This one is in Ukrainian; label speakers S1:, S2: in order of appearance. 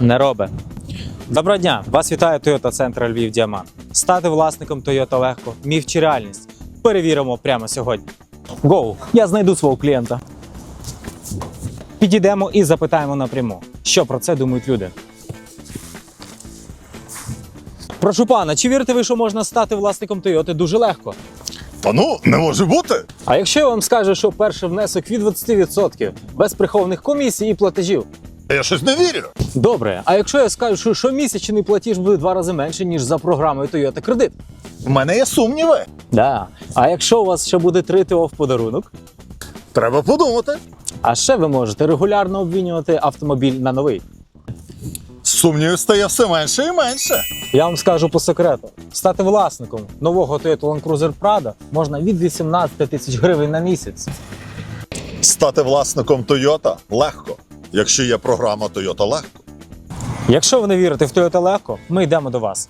S1: Не робе. Доброго дня! Вас вітає Toyota Центр Львів Діамант. Стати власником Toyota легко, міф чи реальність. Перевіримо прямо сьогодні. Гоу! Я знайду свого клієнта. Підійдемо і запитаємо напряму, що про це думають люди. Прошу пана, чи вірите ви, що можна стати власником Toyota дуже легко?
S2: Та ну, не може бути.
S1: А якщо я вам скажу, що перший внесок від 20% без прихованих комісій і платежів?
S2: Я щось не вірю.
S1: Добре, а якщо я скажу, що щомісячний платіж буде два рази менше, ніж за програмою Toyota Кредит?
S2: У мене є сумніви.
S1: Да. А якщо у вас ще буде 3 ТО в подарунок,
S2: Треба подумати.
S1: а ще ви можете регулярно обмінювати автомобіль на новий.
S2: Сумнівів стає все менше і менше.
S1: Я вам скажу по секрету: стати власником нового Toyota Land Cruiser Prado можна від 18 тисяч гривень на місяць.
S2: Стати власником Toyota легко, якщо є програма Toyota легко.
S1: Якщо ви не вірите в Toyota легко, ми йдемо до вас.